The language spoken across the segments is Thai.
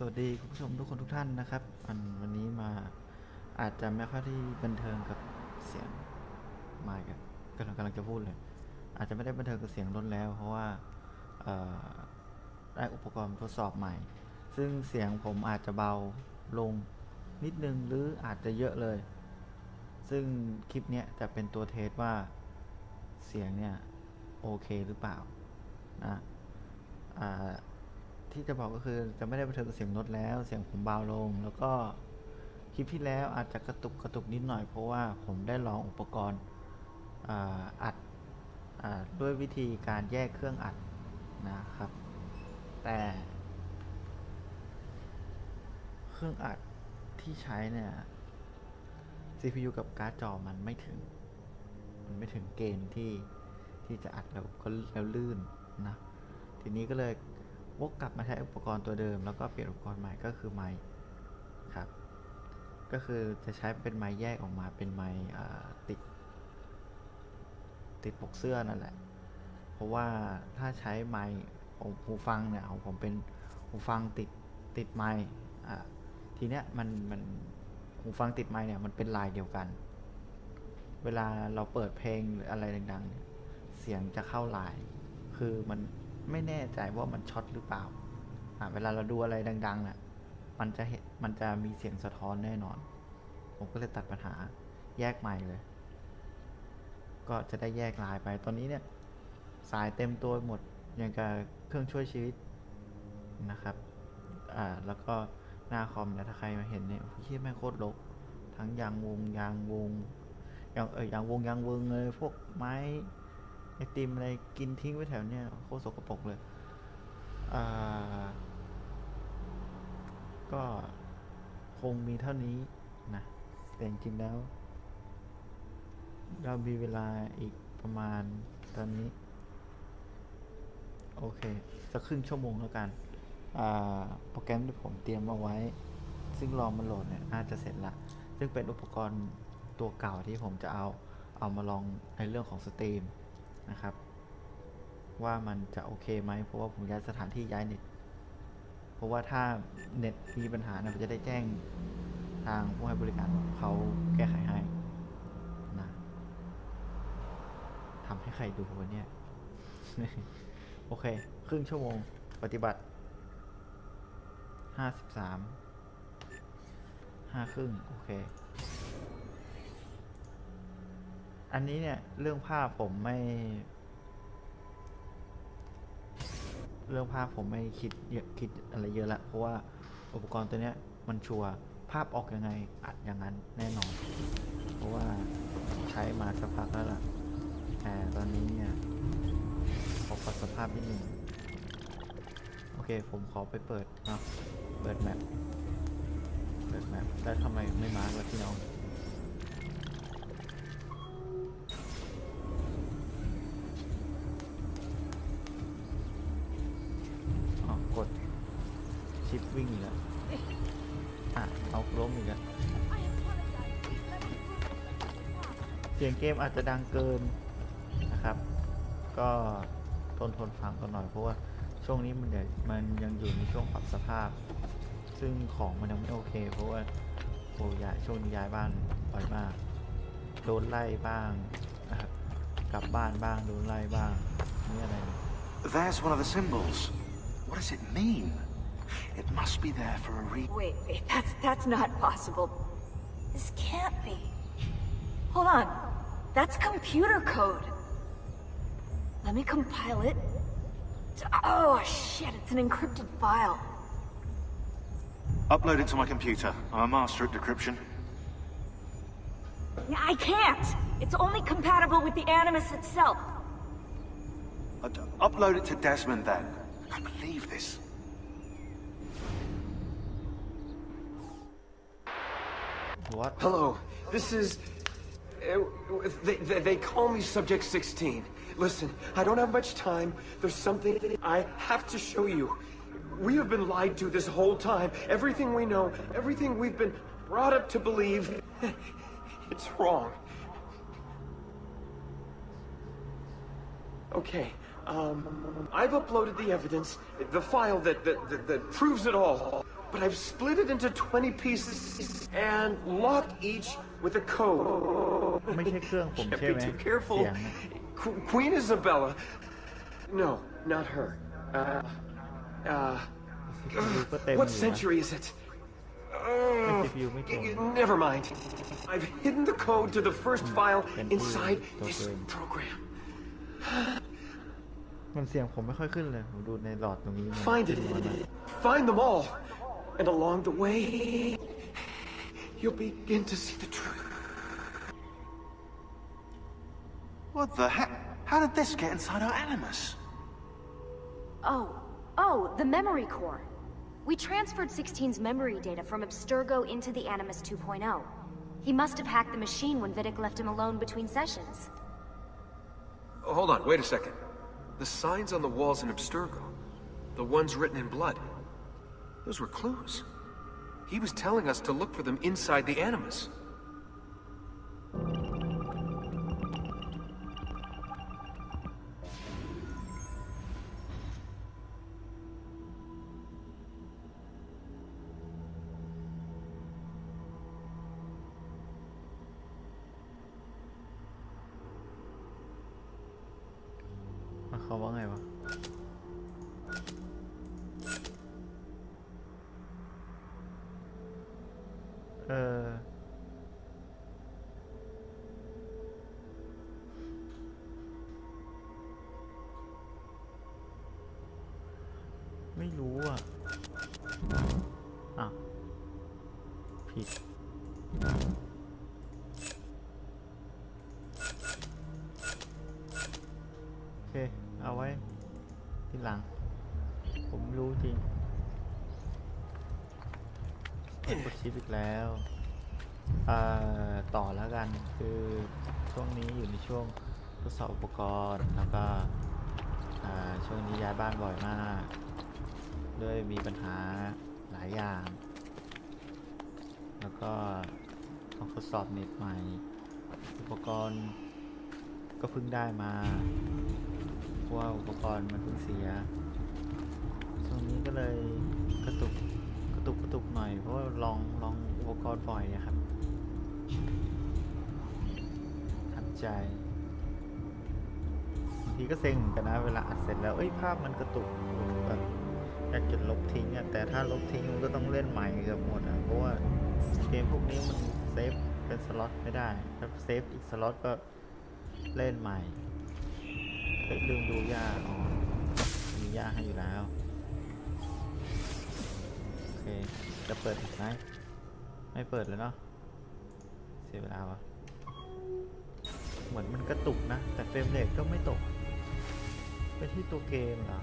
สวัสดีคุณผู้ชมทุกคนทุกท่านนะครับอันวันนี้มาอาจจะไม่ค่อยที่บันเทิงกับเสียงไมค์กันกำลังกำลังจะพูดเลย อาจจะไม่ได้บันเทิงกับเสียงล้นแล้ว เพราะว่าได้อุปกรณ์ทดสอบใหม่ ซึ่งเสียงผมอาจจะเบาลงนิดนึงหรืออาจจะเยอะเลย ซึ่งคลิปนี้จะเป็นตัวเทสว่าเสียงเนี่ยโอเคหรือเปล่านะอ่า ที่จะบอกก็คือจะไม่ได้บันเทิงกับเสียงลดแล้ว เสียงผมเบาลง แล้วก็คลิปที่แล้วอาจจะกระตุกกระตุกนิดหน่อยเพราะว่าผมได้ลองอุปกรณ์อาอัดอด้วยวิธีการแยกเครื่องอัดนะครับ แต่ เครื่องอัดที่ใช้เนี่ย CPU กับการ์ดจอมันไม่ถึง มันไม่ถึงเกณฑ์ที่ที่จะอัดแล้วก็แล้วลื่นนะ ทีนี้ก็เลย วกกลับมาใช้อุปกรณ์ตัวเดิม แล้วก็เปลี่ยนอุปกรณ์ใหม่ก็คือไม้ครับ ก็คือจะใช้เป็นไม้แยกออกมาเป็นไม้ติด ติดปกเสื้อนั่นแหละ เพราะว่าถ้าใช้ไม้หูฟังเนี่ยของผมเป็นหูฟังติดติดไม้ทีเนี้ยมันมันหูฟังติดไม้เนี่ยมันเป็นลายเดียวกัน เวลาเราเปิดเพลงหรืออะไรดังๆ เสียงจะเข้าลาย คือมัน ไม่แน่ใจว่ามันช็อตหรือเปล่า อ่าเวลาเราดูอะไรดัง ๆ อะ มันจะเห็นมันจะมีเสียงสะท้อนแน่นอน ผมก็เลยตัดปัญหาแยกไมค์เลย ก็จะได้แยกลายไป ตอนนี้เนี่ย สายเต็มตัวหมด อย่างกับเครื่องช่วยชีวิตนะครับ อ่า แล้วก็หน้าคอมเนี่ยถ้าใครมาเห็นเนี่ยพี่แม่งโคตรรกทั้งยางวงยางวงยางเออยางวงยางวงเลยพวกไม้ ไอติมอะไรกินทิ้งไว้แถวเนี้ยโคตรสกปรกเลย อ่า ก็คงมีเท่านี้นะแต่จริงแล้ว เรามีเวลาอีกประมาณตอนนี้ โอเค สักครึ่งชั่วโมงแล้วกัน อ่า โปรแกรมที่ผมเตรียมเอาไว้ ซึ่งรอมันโหลดเนี่ยน่าจะเสร็จละ ซึ่งเป็นอุปกรณ์ตัวเก่าที่ผมจะเอาเอามาลองในเรื่องของสตรีม นะครับ ว่ามันจะโอเคไหมเพราะว่าผมย้ายสถานที่ย้ายเน็ตเพราะว่าถ้าเน็ตมีปัญหานี่ยผมจะได้แจ้งทางผู้ให้บริการเขาแก้ไขให้นะทำให้ใครดูวันนี้โอเค ครึ่งชั่วโมงปฏิบัติห้าสิบสามห้าครึ่ง โอเค อันนี้เนี่ยเรื่องภาพผมไม่ เรื่องภาพผมไม่คิดเยอะคิดอะไรเยอะละเพราะว่าอุปกรณ์ตัวเนี้ยมันชัวร์ภาพออกยังไงอัดอย่างนั้นแน่นอน เพราะว่าใช้มาสักพักแล้วล่ะแต่ตอนนี้เนี่ยขอปรับสภาพนิดนึงโอเคผมขอไปเปิดเนาะเปิดแมปเปิดแมปแล้วทำไมไม่มาร์กวะพี่น้อง วิ่งอีกแล้วอะเอาล้มอีกแล้วเสียงเกมอาจจะดังเกินนะครับ ก็ทนทนฟังกันหน่อยเพราะว่าช่วงนี้มันเดี๋ยวมันยังอยู่ในช่วงปรับสภาพ ซึ่งของมันยังไม่โอเค เพราะว่าโอ้ยายช่วงนี้ย้ายบ้านบ่อยมากโดนไล่บ้างนะครับกลับบ้านบ้างโดนไล่บ้างนี่อะไรเนี่ย There's one of the symbols. What does it mean? It must be there for a reason. Wait, wait, that's that's not possible. This can't be. Hold on. That's computer code. Let me compile it. Oh shit, it's an encrypted file. Upload it to my computer. I'm a master at decryption. I can't. It's only compatible with the Animus itself. Uh, upload it to Desmond then. I can't believe this. What Hello, this is. uh, They, they, call me Subject 16. Listen, I don't have much time. There's something I have to show you. We have been lied to this whole time. Everything we know, everything we've been brought up to believe, it's wrong. Okay, um, I've uploaded the evidence, the file that, that, that, that proves it all but I've split it into 20 pieces and locked each with a code. Can't be too careful. Qu Queen Isabella. No, not her. Uh, uh, what century is it? Uh, never mind. I've hidden the code to the first mm. file inside this program. Find it. Find them all. And along the way, you'll begin to see the truth. What the heck? How did this get inside our animus? Oh, oh, the memory core. We transferred 16's memory data from Abstergo into the Animus 2.0. He must have hacked the machine when Vidic left him alone between sessions. Oh, hold on, wait a second. The signs on the walls in Abstergo, the ones written in blood, those were clues. He was telling us to look for them inside the Animus. ทีหลัง ผมรู้จริงกดชิปอีกแล้วเอ่อต่อแล้วกันคือช่วงนี้อยู่ในช่วงทดสอบอุปกรณ์แล้วก็ช่วงนี้ย้ายบ้านบ่อยมากด้วยมีปัญหาหลายอย่าง แล้วก็ต้องทดสอบเน็ตใหม่ อุปกรณ์ก็เพิ่งได้มา เพราะว่าอุปกรณ์มันเพิ่งเสียช่วงนี้ก็เลยกระตุกกระตุกกระตุกหน่อย เพราะว่าลองลองอุปกรณ์บ่อยอะครับทำใจทีก็เซ็งเหมือนกันนะ เวลาอัดเสร็จแล้ว เอ้ยภาพมันกระตุกแบบอยากจะลบทิ้งอะแต่ถ้าลบทิ้งมันก็ต้องเล่นใหม่เกือบหมดอะเพราะว่าเกมพวกนี้มันเซฟเป็นสล็อตไม่ได้ถ้าเซฟอีกสล็อตก็เล่นใหม่ ลืมดูยาอ๋อมียาให้อยู่แล้ว โอเค จะเปิดอีกไหมไม่เปิดแล้วเนาะ เสียเวลาวะเหมือนมันกระตุกนะ แต่เฟรมเรทก็ไม่ตก ไปที่ตัวเกมเหรอ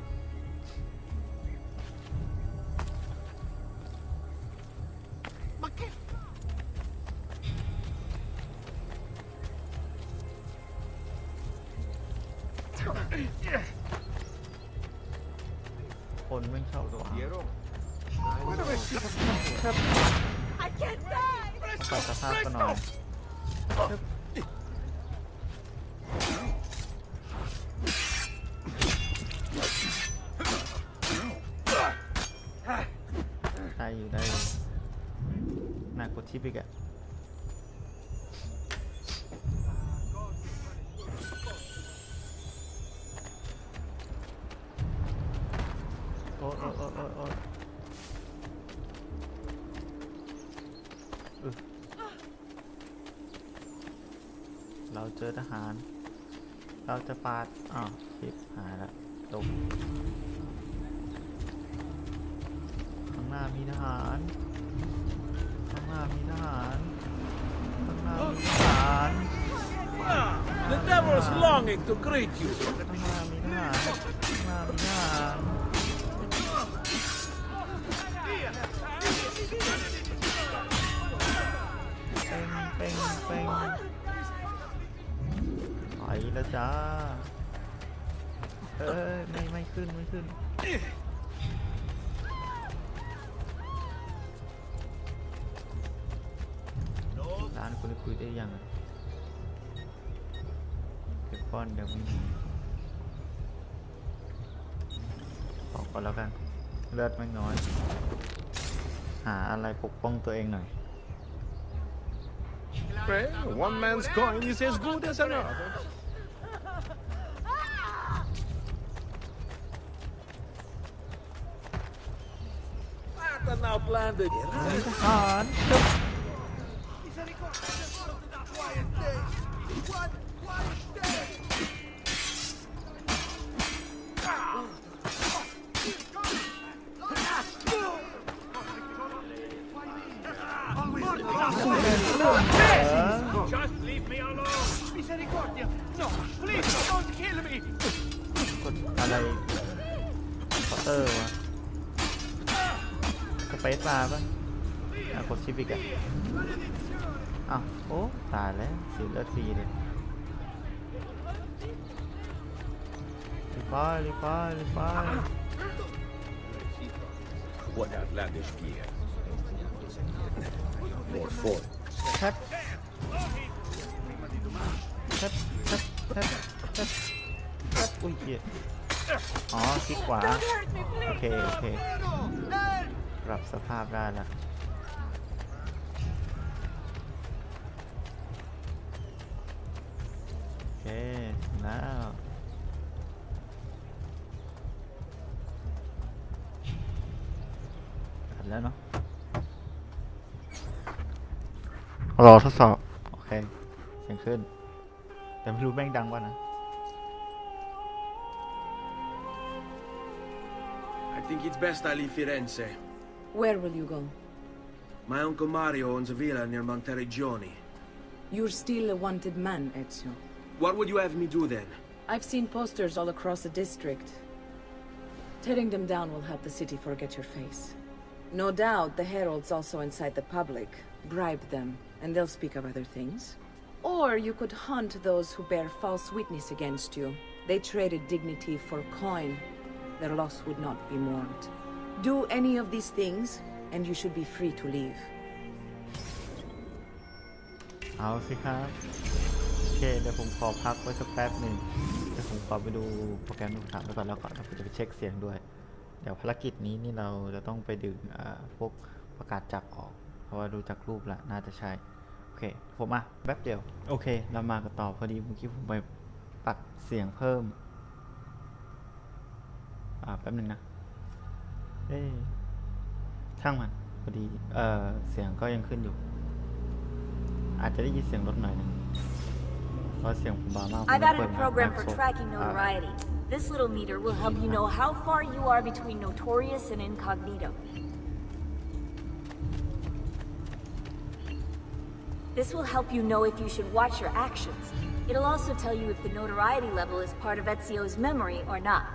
ปรับสภาพก็หน่อยได้อยู่ได้หนักกว่าชิปอีกอะ ปาดอ้าวชิปหายละตกข้างหน้ามีทหาร ข้างหน้ามีทหาร ข้างหน้ามีทหาร The devil's longing to greet you. ข้างหน้ามีทหาร ข้างหน้ามีทหาร เป้งเป้งเป้งไป แล้วจ้า เอ้ยไม่ไม่ขึ้นไม่ขึ้น ร้านคุณคุยได้ยังเก็บก้อนเดี๋ยวไม่มีบอกก่อนแล้วกัน เลือดไม่น้อย หาอะไรปกป้องตัวเองหน่อย Well, one man's coin is as good as another. outlandish... ทหารตึ๊บเออ Just leave me alone! Misericordia! No, please don't kill me! กดอะไรเคาน์เตอร์วะสเ ปซบาร์ป่ะอะกดชิปอีกอะอ้าวโอ้ตายแล้วสีเลือดฟรีเลยรีบไปรีบไปรีบไป What outlandish gear? More for แทบแทบแทบแทบแทบแทบอุ้ยเหี้ยอ๋อคลิกขวาโอเคโอเค ปรับสภาพได้ละโอเคแล้ว อัดแล้วเนาะ รอทดสอบ โอเค เสียงขึ้น แต่ไม่รู้แม่งดังป่ะนะ I think it's best I leave Firenze. Where will you go? My uncle Mario owns a villa near Monteregioni. You're still a wanted man, Ezio. What would you have me do then? I've seen posters all across the district. Tearing them down will help the city forget your face. No doubt the heralds also incite the public. Bribe them, and they'll speak of other things. Or you could hunt those who bear false witness against you. They traded dignity for coin. Their loss would not be mourned. Do any of these things, and you should be free to leave. เอาสิครับ โอเค เดี๋ยวผมขอพักไว้สักแป๊บหนึ่งเดี๋ยวผมขอไปดูโปรแกรมดูถามไปก่อนแล้วก่อนแล้วผมจะไปเช็คเสียงด้วย เดี๋ยวภารกิจนี้นี่เราจะต้องไปดึงพวกประกาศจับออก เพราะว่าดูจากรูปแล้วน่าจะใช่ โอเค ผมมาแป๊บเดียว โอเค เรามากันต่อพอดีเมื่อกี้ผมไปปัดเสียงเพิ่ม อ่าแป๊บหนึ่งนะ เอ้ยช่างมันพอดี เอ่อ เสียงก็ยังขึ้นอยู่ อาจจะได้ยินเสียงรถหน่อยหนึงเพราะเสียงผมเบามากผม I've เลย added เปิ a ด program แอ for ปโซ tracking อ่า notoriety. This little meter will help you know how far you are between notorious and incognito. This will help you know if you should watch your actions. It'll also tell you if the notoriety level is part of Ezio's memory or not.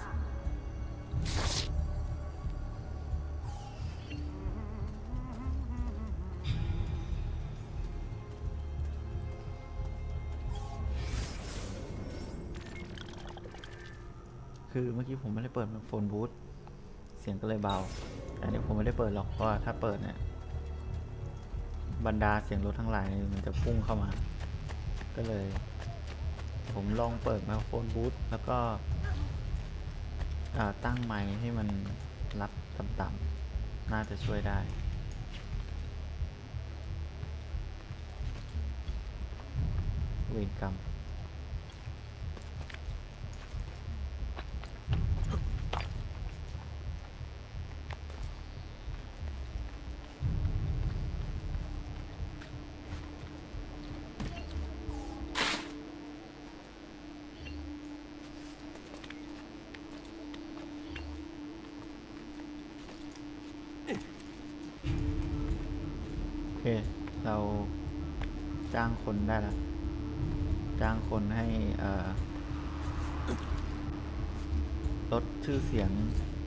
คือเมื่อกี้ผมไม่ได้เปิดโฟนบูธเสียงก็เลยเบา อันนี้ผมไม่ได้เปิดหรอกเพราะว่าถ้าเปิดเนี่ยบรรดาเสียงรถทั้งหลายมันจะพุ่งเข้ามา ก็เลย ผมลองเปิดไมโครโฟนบูธแล้วก็ตั้งไมค์ให้มันรับต่ำๆน่าจะช่วยได้เวรกรรม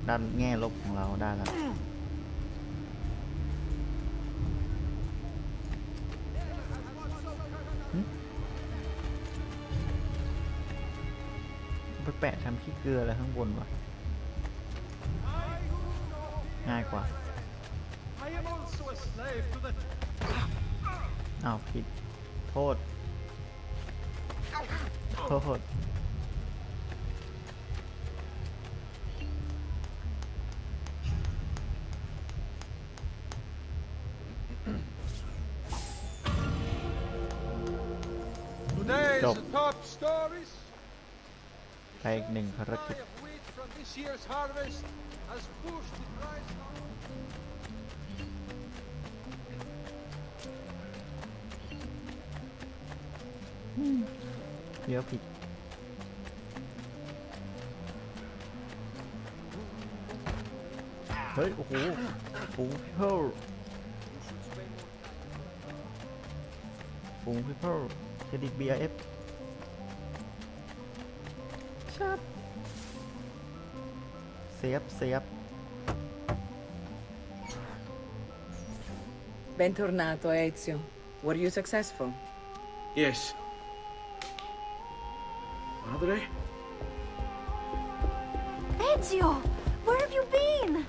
ด้านแง่ลบของเราได้แล้วไปแปะทำขี้เกลืออะไรข้างบนวะง่ายกว่าอ้าวผิด โทษ โทษ ไปอีกหนึ่งภารกิจเลี้ยวผิดเฮ้ย โอ้โหฝูงพิโอ้โหงพิเพเครดิต BIF ฟเซฟ Bentornato, Ezio. Were you successful? Yes. Madre? Ezio! Where have you been?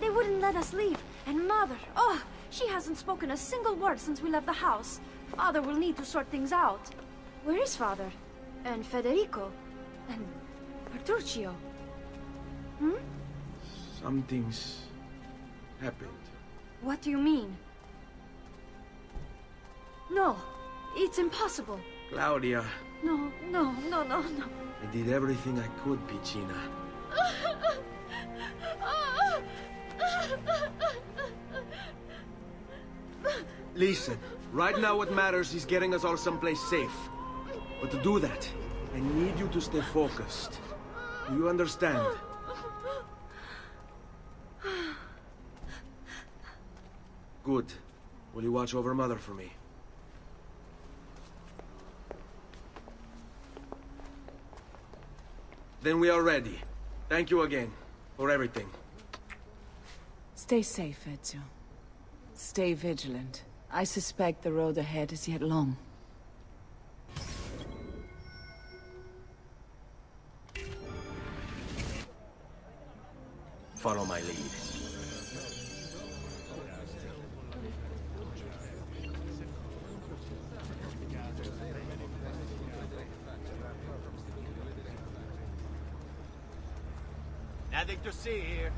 They wouldn't let us leave. And Mother, oh, she hasn't spoken a single word since we left the house. Father will need to sort things out. Where is Father? And Federico? And Petruccio? Hmm? Something's happened. What do you mean? No, it's impossible. Claudia, No, no, no, no, no. I did everything I could, Piccina. Listen, right now what matters is getting us all someplace safe. But to do that, I need you to stay focused. Do you understand? Good. Will you watch over Mother for me? Then we are ready. Thank you again for everything. Stay safe, Ezio. Stay vigilant. I suspect the road ahead is yet long. Follow my lead. Nothing to see here.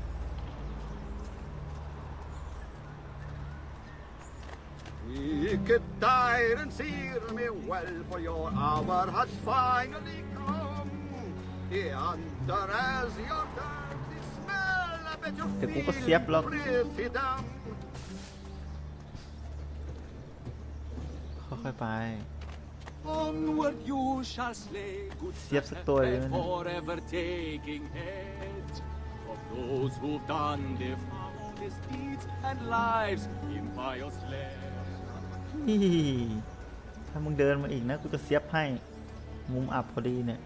Vilket tyrants ser me well, for your hour has finally come. The under as your dirty smell, I bet you เดี๋ยวกูก็เสียบหรอก pretty damn. ค่อยๆไป Onward you shall slay good เสียบสักตัวเลยนะ forever taking head of those who've done their foulest deeds and lives in pious land. ถ้ามึงเดินมาอีกนะ กูจะเสียบให้ มุมอับพอดีเนี่ย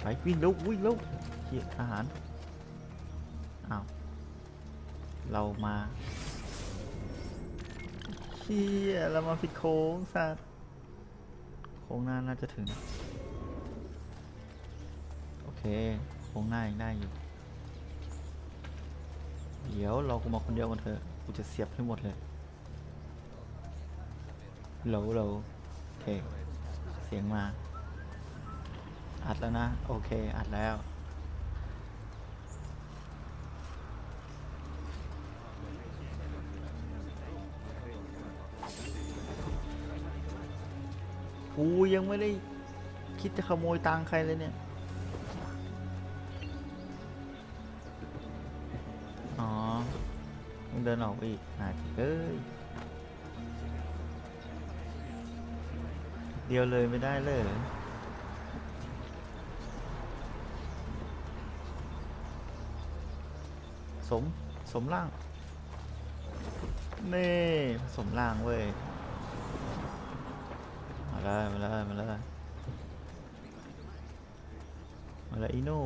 ไปวิ่งเร็ววิ่งเร็วเขียอาหาร อ้าว เรามาเฮียเรามาผิดโค้งสัตว์ โค้งหน้าน่าจะถึงโอ เคโค้งหน้ายังได้อยู่ เดี๋ยวเรากูมาคนเดียวกันเถอะ กูจะเสียบให้หมดเลยโหลโหลโอเค เสียงมา อัดแล้วนะ โอเค อัดแล้วกูยังไม่ได้คิดจะขโมยตังใครเลยเนี่ย เดินออกไปอีกหาเอ้ยเดียวเลยไม่ได้เลยสม สมล่าง นี่ สมล่างเว้ย มาเลยมาเลยมาเลยมาเลยอีโน่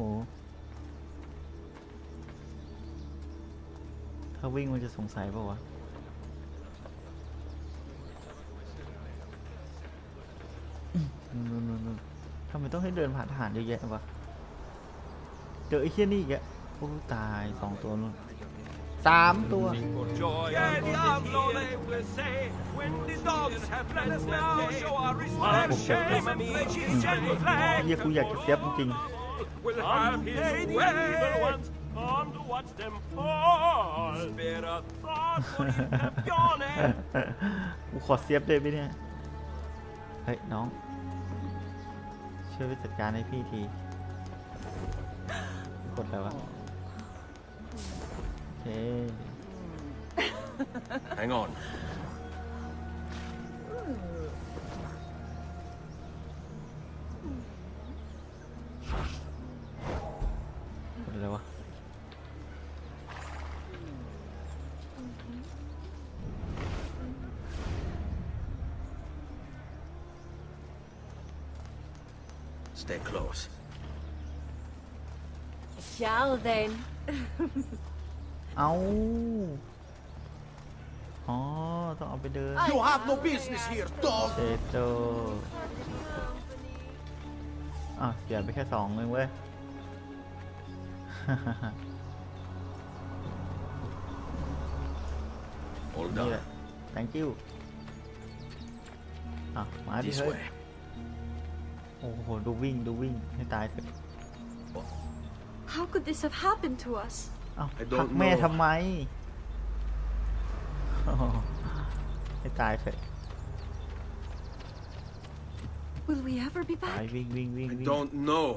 ถ้าวิ่งมันจะสงสัยเปล่าวะ นู่นนู่นนู่นทำไมต้องให้เดินผ่านทหารเยอะแยะวะ เจอไอ้เหี้ยนี่อีกอะโอ้ตายสองตัวนู่นสามตัว Yeah, Diablo, they will say, when the dogs have let us now show our respect, shame and pledges and flag. เหี้ยกูอยากจะเสียบจริง will have his way. Come to watch them fall. กูขอเสียบได้ไหมเนี่ย เฮ้ย น้อง ช่วยไปจัดการให้พี่ที กดอะไรวะ โอเค Hang on. Stay close. Ciao then. เอาอ๋อ ต้องเอาไปเดิน You have no business here, dog! เซโตอ่ะเสียไปแค่สองเองเว้ย All นี่แหละ done. thank you อ่ะ มาดิ This เฮ้ย way. โอ้โห ดูวิ่ง ดูวิ่ง ให้ตายเถอะ How could this have happened to us? เอ้า I don't พักแม่ know. ทำไม โอ้โหให้ตายเถอะ Will we ever be ตาย back? วิ่งวิ่งวิ่ง I วิ่ง don't know.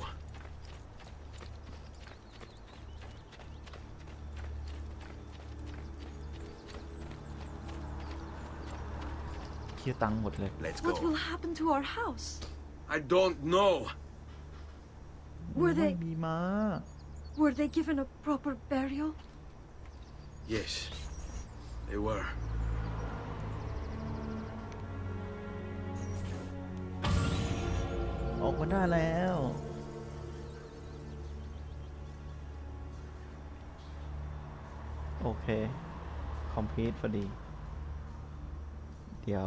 เคี่ยวตังค์หมดเลย Let's What go. will happen to our house? I don't know. Were ไม่ they มีมา were they given a proper burial? Yes, they were. ออกมาได้แล้ว โอเค คอมพลีทพอดี เดี๋ยว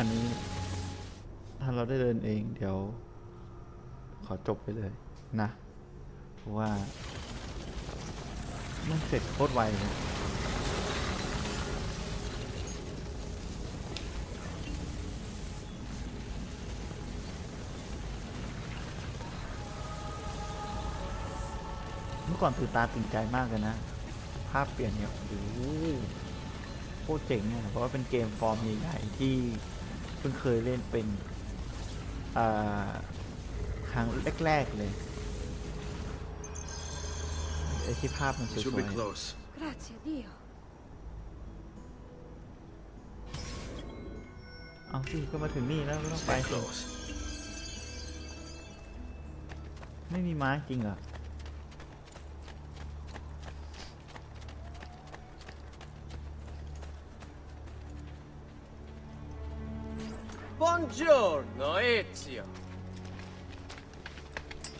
อันนี้ ถ้าเราได้เดินเองเดี๋ยว ขอจบไปเลยนะ เพราะว่ามันเสร็จโคตรไวเลยเมื่อก่อนตื่นตาตื่นใจมากเลยนะ ภาพเปลี่ยนเนี่ยโอ้โหโคตรเจ๋งเนี่ยเพราะว่าเป็นเกมฟอร์มใหญ่ๆที่ เพิ่งเคยเล่นเป็นอ่าครั้งแรก ๆ เลยไอ้ที่ภาพมันส Should ว be ย close. Grazie a Dio. ๆเอาสิก็มาถึงนี่แล้วก็ต้องไป Stay สิ close. ไม่มีม้าจริงเหรอ Buongiorno, Ezio.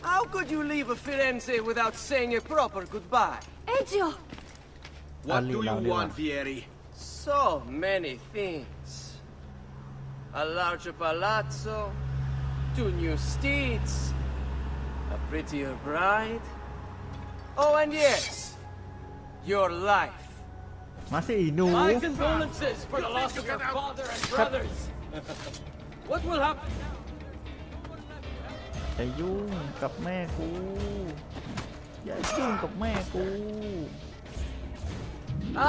How could you leave a Firenze without saying a proper goodbye? Ezio! What do you want, Vieri? So many things. A larger palazzo, two new steeds, a prettier bride. Oh, and yes, your life. My condolences for the loss of your father and brothers. what will happen? อย่ายุ่งกับแม่กู อย่ายุ่งกับแม่กู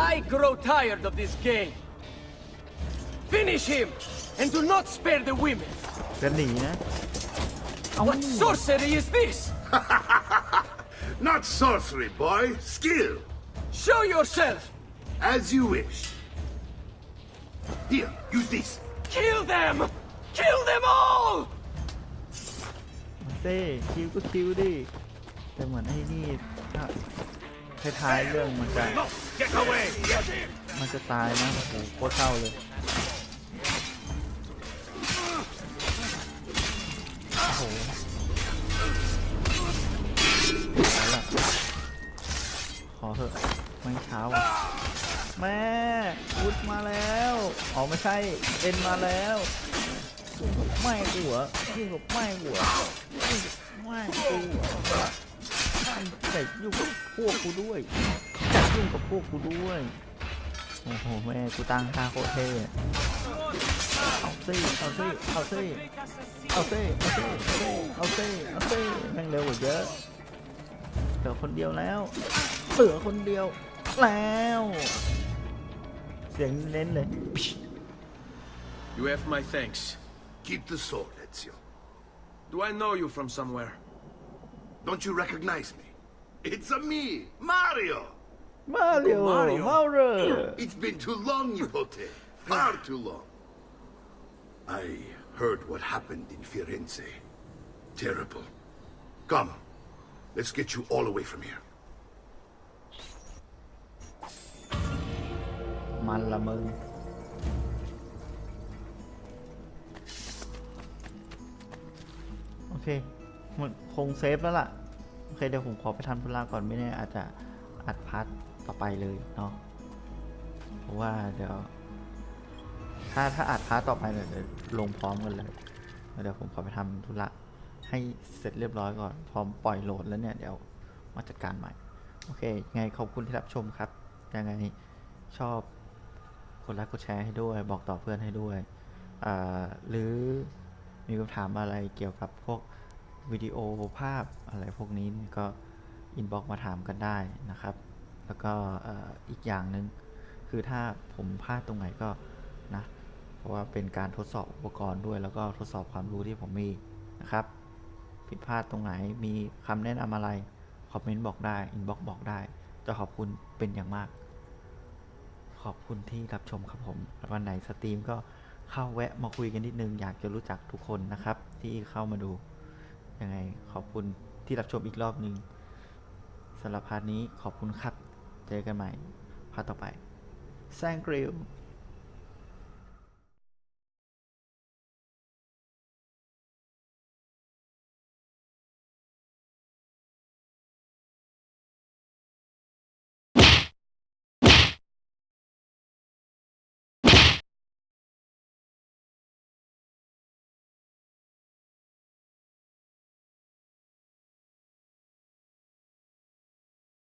I grow tired of this game. Finish him, and do not spare the women. จะหนีนะ เอา What sorcery is this? Not sorcery, boy. Skill. Show yourself. As you wish. Here, use this. Kill them. Kill them all. มาเซ่คิวก็คิวดิแต่เหมือนไอ้นี่ถ้าท้ายๆเรื่องมันจะ No, get away. มันจะตายนะโอ้โหโคตรเศร้าเลย โอ้โหเอาละขอเถอะไม่เช้าอะ แม่วุฒมาแล้ว อ๋อไม่ใช่ เอ็นมาแล้ว ยุ่งกับแม่หรอยุ่งกับแม่หรอยุ่งกับแม่หรอแต่ยุ่งกับพวกกูด้วยจะยุ่งกับพวกกูด้วยโอ้โหแม่กูตั้งค่าโคตรเท่เอาซิเอาซิเอาซิเอาซิเอาซิเอาซิเอาซิแม่งเร็วกว่าเยอะเหลือคนเดียวแล้วเหลือคนเดียวแล้วสียงเน้นเลย You have my thanks. Keep the sword, Ezio. Do I know you from somewhere? Don't you recognize me? It's a me, Mario! Mario! Oh, Mario! Mario. It's been too long, Nipote. Far too long. I heard what happened in Firenze. Terrible. Come, let's get you all away from here. Malamang. เคมันคงเซฟแล้วล่ะ โอเคเดี๋ยวผมขอไปทำธุระก่อนไม่แน่อาจจะอัดพาร์ทต่อไปเลยเนาะเพราะว่าเดี๋ยว ถ้าถ้าอัดพาร์ทต่อไปเนี่ยเดี๋ยวลงพร้อมกันเลยเดี๋ยวผมขอไปทำธุระให้เสร็จเรียบร้อยก่อนพร้อมปล่อยโหลดแล้วเนี่ยเดี๋ยวมาจัดการใหม่ โอเคไงขอบคุณที่รับชมครับ ยังไงชอบกดไลค์กดแชร์ให้ด้วย บอกต่อเพื่อนให้ด้วย หรือมีคำถามอะไรเกี่ยวกับพวก วิดีโอภาพอะไรพวกนี้ก็อินบ็อกมาถามกันได้นะครับ แล้วก็อีกอย่างหนึ่งคือถ้าผมพลาดตรงไหนก็นะเพราะว่าเป็นการทดสอบอุปกรณ์ด้วย แล้วก็ทดสอบความรู้ที่ผมมีนะครับ ผิดพลาดตรงไหนมีคำแนะนำอะไรคอมเมนต์บอกได้อินบ็อกบอกได้ จะขอบคุณเป็นอย่างมาก ขอบคุณที่รับชมครับผมวันไหนสตรีมก็เข้าแวะมาคุยกันนิดนึงอยากจะรู้จักทุกคนนะครับ ที่เข้ามาดู ยังไงขอบคุณที่รับชมอีกรอบหนึ่งสำหรับพาร์ทนี้ขอบคุณครับ เจอกันใหม่พาร์ทต่อไปแซงกริล